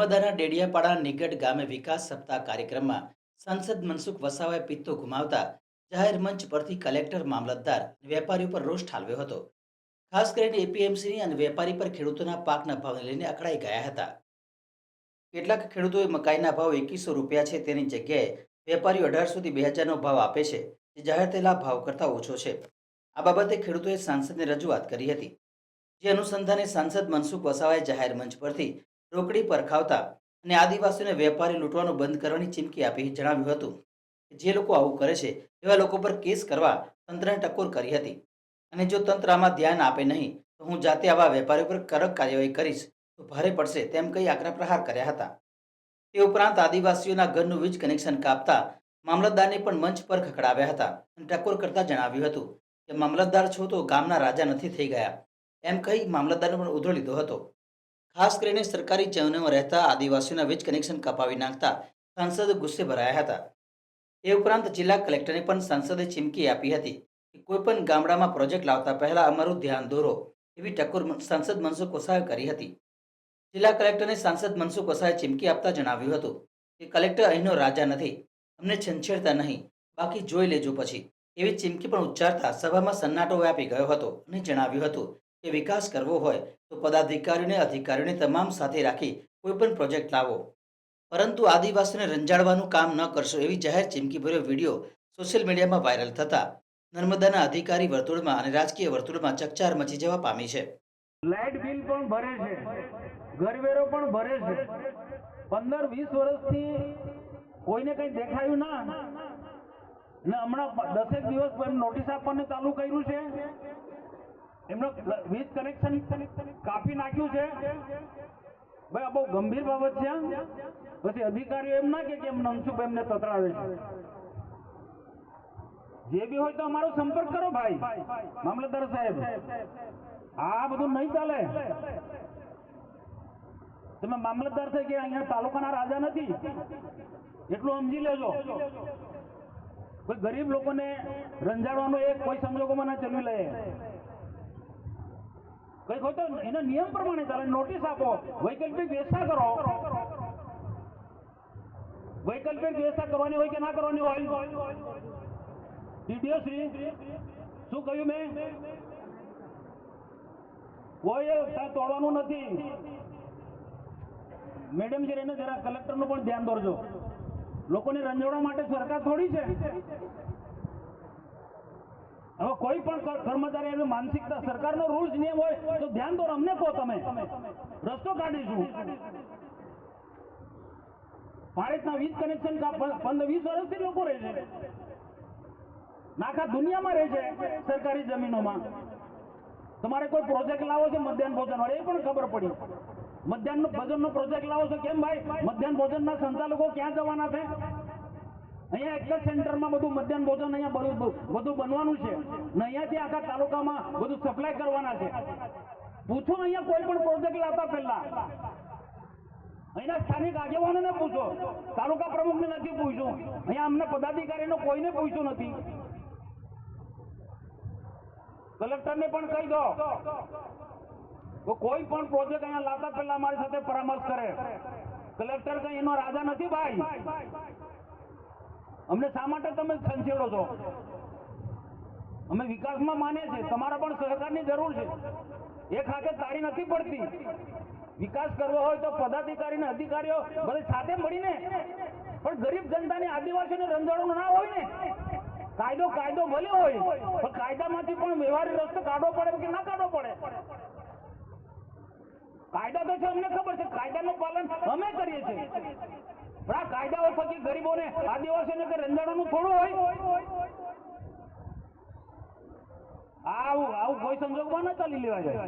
નર્મદાના ડેડિયાપાડા નિગડ ગામે વિકાસ સપ્તાહ કાર્યક્રમમાં સાંસદ મનસુખ વસાવાએ પિત્તો ગુમાવતા જાહેર મંચ પરથી કલેક્ટર, મામલતદાર વેપારીઓ પર રોષ ઠાલવ્યો હતો. ખાસ કરીને એપીએમસીની અને વેપારી પર ખેડૂતોના પાકના ભાવને લઈને અકળાઈ ગયા હતા. કેટલાક ખેડૂતોએ મકાઈના ભાવ એકવીસો રૂપિયા છે તેની જગ્યાએ વેપારીઓ અઢારસોથી બે હજારનો ભાવ આપે છે, જે જાહેર થયેલા ભાવ કરતાં ઓછો છે. આ બાબતે ખેડૂતોએ સાંસદને રજૂઆત કરી હતી. જે અનુસંધાને સાંસદ મનસુખ વસાવાએ જાહેર મંચ પરથી રોકડી પરખાવતા અને આદિવાસીઓને વેપારી લૂંટવાનું બંધ કરવાની ચીમકી આપી જણાવ્યું હતું જે લોકો આવું કરે છે, એવા લોકો પર કેસ કરવા તંત્રને ટકોર કરી હતી. અને જો તંત્ર આમાં ધ્યાન આપે નહીં, તો હું જાતે આવા વેપારીઓ પર કડક કાર્યવાહી કરીશ, તો ભારે પડશે તેમ કહી આકરા પ્રહાર કર્યા હતા. તે ઉપરાંત આદિવાસીઓના ઘરનું વીજ કનેક્શન કાપતા મામલતદારને પણ મંચ પર ખખડાવ્યા હતા અને ટકોર કરતા જણાવ્યું હતું કે, મામલતદાર છો તો ગામના રાજા નથી થઈ ગયા. એમ કહી મામલતદારનો પણ ઉધો લીધો હતો. ખાસ કરીને સરકારી જમીનમાં રહેતા આદિવાસીઓના વીજ કનેક્શન કપાવી નાખતા સાંસદ ગુસ્સે ભરાયા હતા. એ ઉપરાંત જિલ્લા કલેક્ટરને પણ સાંસદે ચીમકી આપી હતી કે કોઈપણ ગામડામાં પ્રોજેક્ટ લાવતા પહેલા અમારું ધ્યાન દોરો એવી ટકોર સાંસદ મનસુખ વસાવે કરી હતી. જિલ્લા કલેક્ટરને સાંસદ મનસુખ વસાએ ચીમકી આપતા જણાવ્યું હતું કે કલેક્ટર અહીંનો રાજા નથી, અમને છંછેડતા નહીં, બાકી જોઈ લેજો પછી. એવી ચીમકી પણ ઉચ્ચારતા સભામાં સન્નાટો વ્યાપી ગયો હતો અને જણાવ્યું હતું કે વિકાસ કરવો હોય, તો પદાધિકારીઓને અધિકારીઓને તમામ સાથે રાખી કોઈ પણ પ્રોજેક્ટ લાવો. પરંતુ આદિવાસીઓને રંજાડવાનું કામ ન કરશો એવી જાહેર ચીમકીભર્યો વીડિયો સોશિયલ મીડિયામાં વાયરલ થતા નર્મદાના અધિકારી વર્તુળમાં અને રાજકીય વર્તુળમાં ચકચાર મચી જવા પામી છે. લાઇટ બિલ પણ ભરે છે. ઘરવેરો પણ ભરે છે. પંદર, વીસ વર્ષથી કોઈને કઈ દેખાયું ના. ને હમણાં દસેક દિવસ નોટિસ આપવાનું ચાલુ કર્યું છે. એમનો વીજ કનેક્શન કાપી નાખ્યું છે. ભાઈ, આ બહુ ગંભીર બાબત છે પછી અધિકારીઓ એમ ના કે કેમ મનસુખ એમને તતરાવે છે. જે બી હોય તો અમારો સંપર્ક કરો ભાઈ. મામલતદાર સાહેબ, આ બધું નહીં ચાલે. તમે મામલતદાર છે કે અહીંયા તાલુકાના રાજા નથી, એટલું સમજી લેજો. કોઈ ગરીબ લોકોને રંજાડવાનો એક કોઈ સંજોગોમાં ના ચલવી લે. કઈ ખોટો એના નિયમ પ્રમાણે ચાલે. નોટિસ આપો. વૈકલ્પિક વ્યવસ્થા કરો. વૈકલ્પિક વ્યવસ્થા કરવાની હોય કે ના કરવાની હોય? ડીડીઓ શ્રી, શું કહ્યું મેં? કોઈ તોડવાનું નથી. મેડમ છે એને જરા કલેક્ટરનું પણ ધ્યાન દોરજો. લોકોને રંજોડવા માટે સરકાર થોડી છે. હવે કોઈ પણ કર્મચારી એની માનસિકતા સરકારનો રૂલ્સ નિયમ હોય તો ધ્યાન દોરો અમને કહો તમે. રસ્તો કાઢીશું. ભારતના વીજ કનેક્શન પંદર વીસ વર્ષથી લોકો રહે છે. નાખા દુનિયામાં રહે છે સરકારી જમીનોમાં. તમારે કોઈ પ્રોજેક્ટ લાવો છે મધ્યાહન ભોજન વાળો, એ પણ ખબર પડી. મધ્યાહન ભોજનનો પ્રોજેક્ટ લાવો છો કેમ ભાઈ? મધ્યાહન ભોજનના સંચાલકો ક્યાં જવાના છે? એક જ સેન્ટરમાં બધું મધ્યાહન ભોજન અહીંયા બધું બનવાનું છે. ને અહીંયાથી આખા તાલુકામાં બધું સપ્લાય કરવાના છે. પૂછો અહીંયા કોઈ પણ પ્રોજેક્ટ લાવતા પહેલા. અહીંના સ્થાનિક આગેવાનોને પૂછો. તાલુકા પ્રમુખને નથી પૂછ્યું. અહીંયા અમને પદાધિકારીનો કોઈને પૂછ્યું નથી. કલેક્ટરને પણ કહી દો. કોઈ પણ પ્રોજેક્ટ અહીંયા લાવતા પહેલા અમારી સાથે પરામર્શ કરે. કલેક્ટર કઈ એનો રાજા નથી ભાઈ? અમને શા માટે તમે સંચેડો છો? અમે વિકાસમાં માને છે તમારા પણ સહકારની જરૂર છે. એક હાથે તાળી નથી પડતી. વિકાસ કરવો હોય તો પદાધિકારી અધિકારીઓ બધે સાથે મળીને, પણ ગરીબ જનતાની આદિવાસીઓને રંજાડવું ના હોય ને. કાયદો કાયદો ભલે હોય, પણ કાયદામાંથી પણ વ્યવહારિક રસ્તો કાઢવો પડે કે ના કાઢવો પડે? કાયદા તો છે, અમને ખબર છે. કાયદાનું પાલન અમે કરીએ છીએ. પણ આ કાયદાઓ થકી ગરીબોને આદિવાસીઓને કે રંજાડવાનું થોડું હોય. આવું આવું કોઈ સંજોગમાં ન ચાલી લેવા જાય